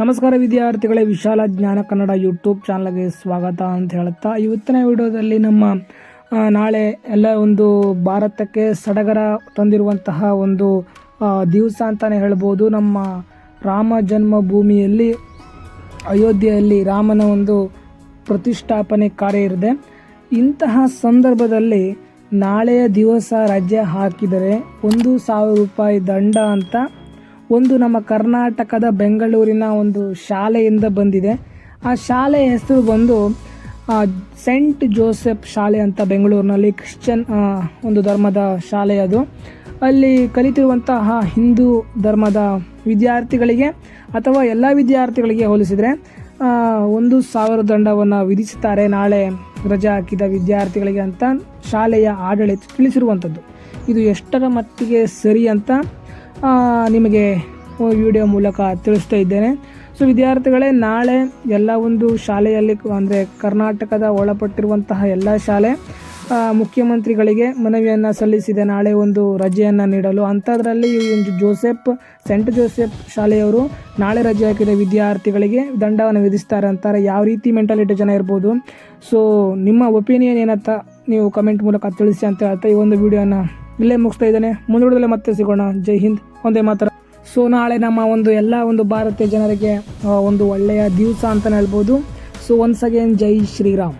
ನಮಸ್ಕಾರ ವಿದ್ಯಾರ್ಥಿಗಳೇ, ವಿಶಾಲ ಜ್ಞಾನ ಕನ್ನಡ ಯೂಟ್ಯೂಬ್ ಚಾನಲ್ಗೆ ಸ್ವಾಗತ ಅಂತ ಹೇಳುತ್ತಾ ಇವತ್ತಿನ ವಿಡಿಯೋದಲ್ಲಿ ನಮ್ಮ ನಾಳೆ ಎಲ್ಲ ಒಂದು ಭಾರತಕ್ಕೆ ಸಡಗರ ತಂದಿರುವಂತಹ ಒಂದು ದಿವಸ ಅಂತಲೇ ಹೇಳ್ಬೋದು. ನಮ್ಮ ರಾಮ ಜನ್ಮಭೂಮಿಯಲ್ಲಿ, ಅಯೋಧ್ಯೆಯಲ್ಲಿ ರಾಮನ ಒಂದು ಪ್ರತಿಷ್ಠಾಪನೆ ಕಾರ್ಯ ಇರಿದೆ, ಇಂತಹ ಸಂದರ್ಭದಲ್ಲಿ ನಾಳೆಯ ದಿವಸ ರಜೆ ಹಾಕಿದರೆ ಒಂದು ಸಾವಿರ ರೂಪಾಯಿ ದಂಡ ಅಂತ ಒಂದು ನಮ್ಮ ಕರ್ನಾಟಕದ ಬೆಂಗಳೂರಿನ ಒಂದು ಶಾಲೆಯಿಂದ ಬಂದಿದೆ. ಆ ಶಾಲೆಯ ಹೆಸರು ಬಂದು ಸೆಂಟ್ ಜೋಸೆಫ್ ಶಾಲೆ ಅಂತ ಬೆಂಗಳೂರಿನಲ್ಲಿ ಕ್ರಿಶ್ಚಿಯನ್ ಒಂದು ಧರ್ಮದ ಶಾಲೆ ಅದು. ಅಲ್ಲಿ ಕಲಿತಿರುವಂತಹ ಹಿಂದೂ ಧರ್ಮದ ವಿದ್ಯಾರ್ಥಿಗಳಿಗೆ ಅಥವಾ ಎಲ್ಲ ವಿದ್ಯಾರ್ಥಿಗಳಿಗೆ ಹೋಲಿಸಿದರೆ ಒಂದು ಸಾವಿರ ದಂಡವನ್ನು ವಿಧಿಸುತ್ತಾರೆ ನಾಳೆ ರಜೆ ಹಾಕಿದ ವಿದ್ಯಾರ್ಥಿಗಳಿಗೆ ಅಂತ ಶಾಲೆಯ ಆಡಳಿತ ತಿಳಿಸಿರುವಂಥದ್ದು ಇದು ಎಷ್ಟರ ಮಟ್ಟಿಗೆ ಸರಿ ಅಂತ ನಿಮಗೆ ವಿಡಿಯೋ ಮೂಲಕ ತಿಳಿಸ್ತಾ ಇದ್ದೇನೆ. ಸೊ, ವಿದ್ಯಾರ್ಥಿಗಳೇ, ನಾಳೆ ಎಲ್ಲ ಒಂದು ಶಾಲೆಯಲ್ಲಿ ಅಂದರೆ ಕರ್ನಾಟಕದ ಒಳಪಟ್ಟಿರುವಂತಹ ಎಲ್ಲ ಶಾಲೆ ಮುಖ್ಯಮಂತ್ರಿಗಳಿಗೆ ಮನವಿಯನ್ನು ಸಲ್ಲಿಸಿದೆ. ನಾಳೆ ಒಂದು ರಜೆಯನ್ನು ನೀಡಲು. ಅಂಥದ್ರಲ್ಲಿ ಒಂದು ಜೋಸೆಫ್, ಸೆಂಟ್ ಜೋಸೆಫ್ ಶಾಲೆಯವರು ನಾಳೆ ರಜೆ ಹಾಕಿದ ವಿದ್ಯಾರ್ಥಿಗಳಿಗೆ ದಂಡವನ್ನು ವಿಧಿಸ್ತಾರೆ ಅಂತಾರೆ. ಯಾವ ರೀತಿ ಮೆಂಟಾಲಿಟಿ ಜನ ಇರ್ಬೋದು. ಸೊ, ನಿಮ್ಮ ಒಪಿನಿಯನ್ ಏನಂತ ನೀವು ಕಮೆಂಟ್ ಮೂಲಕ ತಿಳಿಸಿ ಅಂತ ಹೇಳ್ತಾ ಈ ಒಂದು ವಿಡಿಯೋನ ಇಲ್ಲೇ ಮುಗಿಸ್ತಾ ಇದ್ದೇನೆ. ಮುಂದುವರೆದಲ್ಲೇ ಮತ್ತೆ ಸಿಗೋಣ. ಜೈ ಹಿಂದ್. ಒಂದೇ ಮಾತ್ರ ಸೊ ನಾಳೆ ನಮ್ಮ ಒಂದು ಎಲ್ಲ ಒಂದು ಭಾರತೀಯ ಜನರಿಗೆ ಒಂದು ಒಳ್ಳೆಯ ದಿವಸ ಅಂತಲೇ ಹೇಳ್ಬೋದು. ಸೊ ಒನ್ಸ್ ಅಗೇನ್ ಜೈ ಶ್ರೀರಾಮ್.